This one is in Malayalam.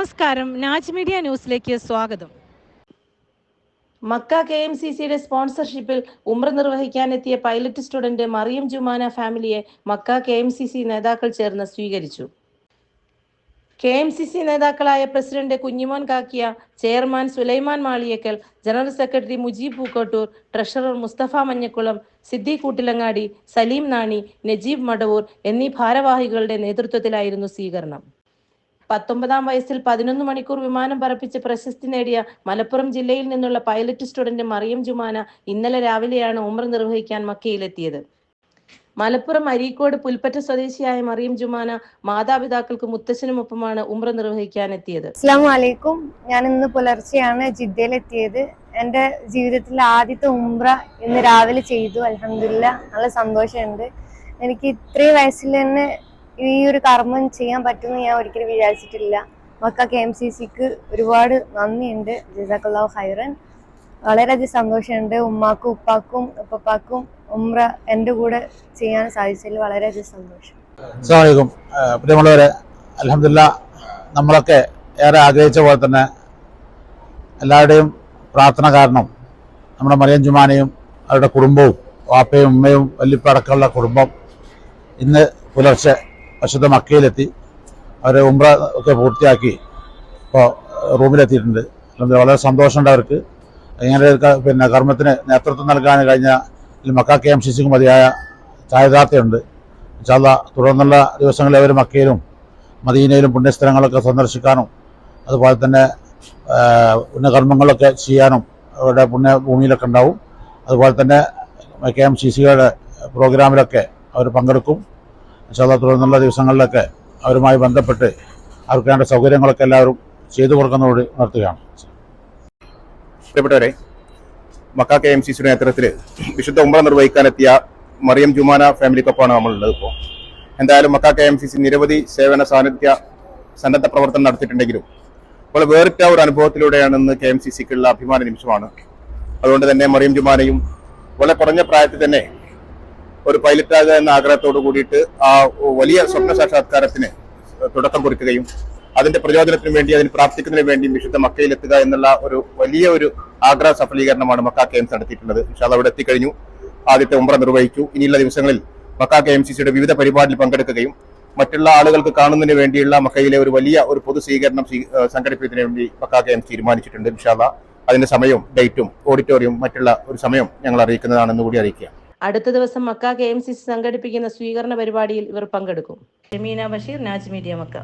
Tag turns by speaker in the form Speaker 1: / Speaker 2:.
Speaker 1: നമസ്കാരം. നാച്ച് മീഡിയ ന്യൂസിലേക്ക് സ്വാഗതം.
Speaker 2: മക്ക കെ എം സി സിയുടെ സ്പോൺസർഷിപ്പിൽ ഉമ്ര നിർവഹിക്കാനെത്തിയ പൈലറ്റ് സ്റ്റുഡന്റ് മറിയം ജുമാന ഫാമിലിയെ Makkah K M C C നേതാക്കൾ ചേർന്ന് സ്വീകരിച്ചു. കെ എം സി സി നേതാക്കളായ president Kunjimon Kakkiya chairman Sulaiman Maliyekkal general secretary Mujeeb Pookkottur treasurer Musthafa Manjakkulam Siddi Koottilangadi Saleem Nani Najeeb Madavoor എന്നീ ഭാരവാഹികളുടെ നേതൃത്വത്തിലായിരുന്നു സ്വീകരണം. പത്തൊമ്പതാം വയസ്സിൽ പതിനൊന്ന് മണിക്കൂർ വിമാനം പറപ്പിച്ച് പ്രശസ്തി നേടിയ മലപ്പുറം ജില്ലയിൽ നിന്നുള്ള പൈലറ്റ് സ്റ്റുഡന്റ് മറിയം ജുമാന ഇന്നലെ രാവിലെയാണ് ഉമ്ര നിർവഹിക്കാൻ മക്കയിലെത്തിയത്. മലപ്പുറം അരീക്കോട് പുൽപ്പറ്റ സ്വദേശിയായ മറിയം ജുമാന മാതാപിതാക്കൾക്ക് മുത്തശ്ശനുമൊപ്പമാണ് ഉമ്ര നിർവഹിക്കാനെത്തിയത്.
Speaker 3: അസ്സാം വലൈക്കും ഞാൻ ഇന്ന് പുലർച്ചെയാണ് ജിദ്ദയിലെത്തിയത്. എന്റെ ജീവിതത്തിലെ ആദ്യത്തെ ഉംറ ഇന്ന് രാവിലെ ചെയ്തു. അലഹമില്ല നല്ല സന്തോഷമുണ്ട്. എനിക്ക് ഇത്രയും വയസ്സിൽ തന്നെ ഈ ഒരു കർമ്മം ചെയ്യാൻ പറ്റുമെന്ന് ഞാൻ ഒരിക്കലും വിചാരിച്ചിട്ടില്ല. മക്ക കെ എം സി സിക്ക് ഒരുപാട് നന്ദിയുണ്ട്. ജസാക്കുള്ള ഹൈറൻ വളരെയധികം സന്തോഷമുണ്ട്. ഉമ്മാക്കും ഉപ്പാക്കും ഉപ്പപ്പാക്കും ഉമ്ര എന്റെ കൂടെ ചെയ്യാൻ സാധിച്ചതിൽ വളരെയധികം സന്തോഷം.
Speaker 4: പ്രിയമുള്ളവരെ അലഹമില്ല നമ്മളൊക്കെ ഏറെ ആഗ്രഹിച്ച പോലെ തന്നെ എല്ലാവരുടെയും പ്രാർത്ഥന കാരണം നമ്മുടെ മറിയം ജുമാനയും അവരുടെ കുടുംബവും വാപ്പയും ഉമ്മയും വല്ലിപ്പടക്കമുള്ള കുടുംബം ഇന്ന് പുലർച്ചെ വശത്ത് മക്കയിലെത്തി. അവരെ ഉംറ ഒക്കെ പൂർത്തിയാക്കി ഇപ്പോൾ റൂമിലെത്തിയിട്ടുണ്ട്. വളരെ സന്തോഷമുണ്ട് അവർക്ക്. ഇങ്ങനെ പിന്നെ കർമ്മത്തിന് നേതൃത്വം നൽകാൻ കഴിഞ്ഞ മക്ക കെ എം സി സിക്ക് മതിയായ ചായദാർത്തയുണ്ട് ചാല തുടർന്നുള്ള ദിവസങ്ങളിൽ അവർ മക്കയിലും മദീനയിലും പുണ്യസ്ഥലങ്ങളൊക്കെ സന്ദർശിക്കാനും അതുപോലെ തന്നെ പുണ്യകർമ്മങ്ങളൊക്കെ ചെയ്യാനും അവരുടെ പുണ്യഭൂമിയിലൊക്കെ ഉണ്ടാവും. അതുപോലെ തന്നെ കെ എം സി സിയുടെ പ്രോഗ്രാമിലൊക്കെ അവർ പങ്കെടുക്കും. ഇൻഷാല്ല തുടർന്നുള്ള ദിവസങ്ങളിലൊക്കെ അവരുമായി ബന്ധപ്പെട്ട് അവർക്ക് വേണ്ട സൗകര്യങ്ങളൊക്കെ എല്ലാവരും ചെയ്തു കൊടുക്കുന്നതോട് നടത്തുകയാണ്
Speaker 5: പ്രിയപ്പെട്ടവരെ മക്ക കെ എം സി സിയുടെ നേതൃത്വത്തിൽ വിശുദ്ധ ഉമ്ര നിർവഹിക്കാനെത്തിയ മറിയം ജുമാന ഫാമിലിക്കൊപ്പമാണ് നമ്മളുള്ളത് ഇപ്പോൾ. എന്തായാലും Makkah K M C C നിരവധി സേവന സാന്നിധ്യ സന്നദ്ധ പ്രവർത്തനം നടത്തിയിട്ടുണ്ടെങ്കിലും ഇപ്പോൾ വേറിട്ട ഒരു അനുഭവത്തിലൂടെയാണ് ഇന്ന് കെ എം സി സിക്കുള്ള അഭിമാന നിമിഷമാണ്. അതുകൊണ്ട് തന്നെ മറിയം ജുമാനയും വളരെ കുറഞ്ഞ പ്രായത്തിൽ തന്നെ ഒരു പൈലറ്റ് ആകുക എന്ന ആഗ്രഹത്തോട് കൂടിയിട്ട് ആ വലിയ സ്വപ്ന സാക്ഷാത്കാരത്തിന് തുടക്കം കുറിക്കുകയും അതിന്റെ പ്രചോദനത്തിന് വേണ്ടി അതിന് പ്രാപ്തിക്കുന്നതിന് വേണ്ടി വിശുദ്ധ മക്കയിലെത്തുക എന്നുള്ള ഒരു വലിയ ഒരു ആഗ്രഹ സഫലീകരണമാണ് മക്ക കെ എം സി നടത്തിയിട്ടുള്ളത്. അത് അവിടെ എത്തിക്കഴിഞ്ഞു. ആദ്യത്തെ ഉംറ നിർവഹിച്ചു. ഇനിയുള്ള ദിവസങ്ങളിൽ മക്ക കെ എം സി സിയുടെ വിവിധ പരിപാടിയിൽ പങ്കെടുക്കുകയും മറ്റുള്ള ആളുകൾക്ക് കാണുന്നതിന് വേണ്ടിയുള്ള മക്കയിലെ ഒരു വലിയ ഒരു പൊതു സ്വീകരണം സംഘടിപ്പിക്കുന്നതിന് വേണ്ടി മക്ക കെ എം തീരുമാനിച്ചിട്ടുണ്ട് ഇൻഷാല്ല അതിന്റെ സമയവും ഡേറ്റും ഓഡിറ്റോറിയവും മറ്റുള്ള ഒരു സമയം ഞങ്ങൾ അറിയിക്കുന്നതാണെന്ന് കൂടി അറിയിക്കുക.
Speaker 2: അടുത്ത ദിവസം Makkah K M C C സംഘടിപ്പിക്കുന്ന സ്വീകരണ പരിപാടിയിൽ ഇവർ പങ്കെടുക്കും. Shameena Basheer Naj media Mecca.